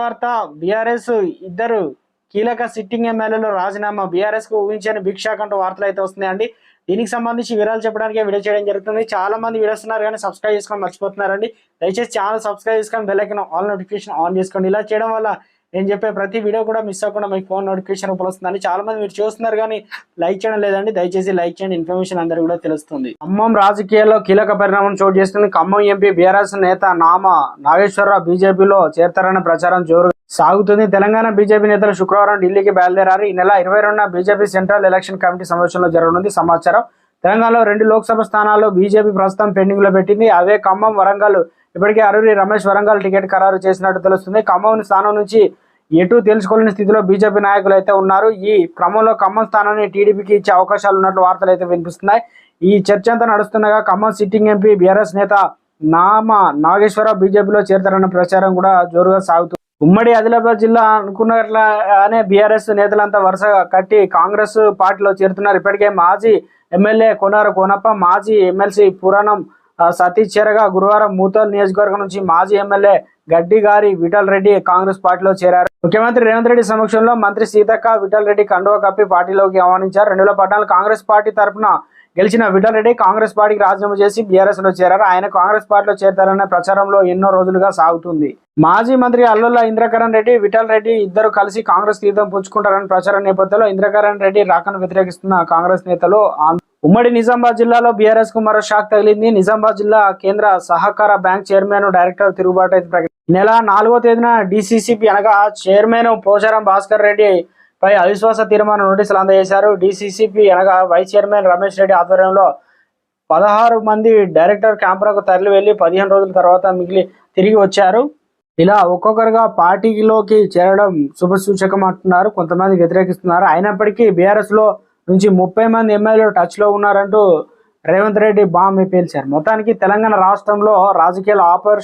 వార్త బీఆర్ఎస్ ఇద్దరు కీలక సిట్టింగ్ ఎమ్మెల్యేలు రాజీనామా బీఆర్ఎస్కు ఊహించని భిక్షాక్ అంటూ వార్తలు అయితే వస్తున్నాయండి. దీనికి సంబంధించి వివరాలు చెప్పడానికి వీడియో చేయడం జరుగుతుంది. చాలా మంది వీడియోస్ ఉన్నారు కానీ సబ్స్క్రైబ్ చేసుకొని మర్చిపోతున్నారండి. దయచేసి ఛానల్ సబ్స్క్రైబ్ చేసుకొని bell icon all notification on చేసుకోండి. ఇలా చేయడం వల్ల నేను చెప్పే ప్రతి వీడియో కూడా మిస్ అవ్వకుండా మీకు ఫోన్ నోటిఫికేషన్ రూపంలో వస్తుందండి చాలా మంది మీరు చూస్తున్నారు కానీ లైక్ చేయడం లేదండి. దయచేసి లైక్ చేయండి. ఇన్ఫర్మేషన్ అందరికీ కూడా తెలుస్తుంది. ఖమ్మం రాజకీయాల్లో కీలక పరిణామం చోటు చేస్తుంది ఖమ్మం ఎంపీ బీఆర్ఎస్ నేత నామ నాగేశ్వరరావు బీజేపీలో చేరతారన్న ప్రచారం జోరు సాగుతుంది. తెలంగాణ బీజేపీ నేతలు శుక్రవారం ఢిల్లీకి బయలుదేరారు. ఈ నెల ఇరవై రెండున బీజేపీ సెంట్రల్ ఎలక్షన్ కమిటీ సమావేశంలో జరగనుంది. సమాచారం తెలంగాణలో రెండు లోక్సభ స్థానాల్లో బీజేపీ ప్రస్తుతం పెండింగ్లో పెట్టింది. అవే ఖమ్మం వరంగల్. ఇప్పటికే అరూరి రమేష్ వరంగల్ టికెట్ ఖరారు చేసినట్టు తెలుస్తుంది. ఖమ్మం స్థానం నుంచి ఎటు తెలుసుకోలేని స్థితిలో బీజేపీ నాయకులు అయితే ఉన్నారు. ఈ క్రమంలో ఖమ్మం స్థానాన్ని టీడీపీకి ఇచ్చే అవకాశాలు ఉన్నట్లు వార్తలు అయితే వినిపిస్తున్నాయి. ఈ చర్చ అంతా నడుస్తుండగా ఖమ్మం సిట్టింగ్ ఎంపీ బీఆర్ఎస్ నేత నామ నాగేశ్వరరావు బీజేపీలో చేరతారన్న ప్రచారం కూడా జోరుగా సాగుతుంది ఉమ్మడి ఆదిలాబాద్ జిల్లా అనుకున్నట్లనే బీఆర్ఎస్ నేతలంతా వరుస కట్టి కాంగ్రెస్ పార్టీలో చేరుతున్నారు. ఇప్పటికే మాజీ ఎమ్మెల్యే కొనార కోనప్ప మాజీ ఎమ్మెల్సీ పురాణం సతీష్ చెరగా గురువారం మూతల్ నియోజకవర్గం నుంచి మాజీ ఎమ్మెల్యే గడ్డి గారి విఠల్ రెడ్డి కాంగ్రెస్ పార్టీలో చేరారు. ముఖ్యమంత్రి రేవంత్ రెడ్డి సమక్షంలో మంత్రి సీతక్క విఠల్ రెడ్డి కండువ కప్పి పార్టీలోకి ఆహ్వానించారు. రెండు వేల పద్నాలుగు కాంగ్రెస్ పార్టీ తరఫున గెలిచిన విఠల్ రెడ్డి కాంగ్రెస్ పార్టీకి రాజీనామా చేసి బీఆర్ఎస్లో చేరారు. ఆయన కాంగ్రెస్ పార్టీలో చేరతారనే ప్రచారంలో ఎన్నో రోజులుగా సాగుతుంది. మాజీ మంత్రి అల్లుల్లా ఇంద్రకరణ్ రెడ్డి విఠల్ రెడ్డి ఇద్దరు కలిసి కాంగ్రెస్ తీర్థం పుచ్చుకుంటారని ప్రచారం నేపథ్యంలో ఇంద్రకరణ్ రెడ్డి రాకను వ్యతిరేకిస్తున్న కాంగ్రెస్ నేతలు ఉమ్మడి నిజామాబాద్ జిల్లాలో బీఆర్ఎస్కు మరో షాక్ తగిలింది. నిజామాబాద్ జిల్లా కేంద్ర సహకార బ్యాంక్ చైర్మన్ డైరెక్టర్ తిరుగుబాటు అయితే నెల నాలుగో తేదీన డిసిసిపి అనగా చైర్మన్ పోచారం భాస్కర్ రెడ్డి పై అవిశ్వాస తీర్మానం నోటీసులు అందజేశారు. డిసిసిపి అనగా వైస్ చైర్మన్ రమేష్ రెడ్డి ఆధ్వర్యంలో పదహారు మంది డైరెక్టర్ క్యాంపులకు తరలి వెళ్ళి పదిహేను రోజుల తర్వాత మిగిలి తిరిగి వచ్చారు. ఇలా ఒక్కొక్కరుగా పార్టీలోకి చేరడం శుభసూచకం అంటున్నారు. కొంతమంది వ్యతిరేకిస్తున్నారు. అయినప్పటికీ బీఆర్ఎస్లో నుంచి ముప్పై మంది ఎమ్మెల్యేలు టచ్లో ఉన్నారంటూ రేవంత్ రెడ్డి బాంబ్ పేల్చారు మొత్తానికి తెలంగాణ రాష్ట్రంలో రాజకీయాల ఆపర్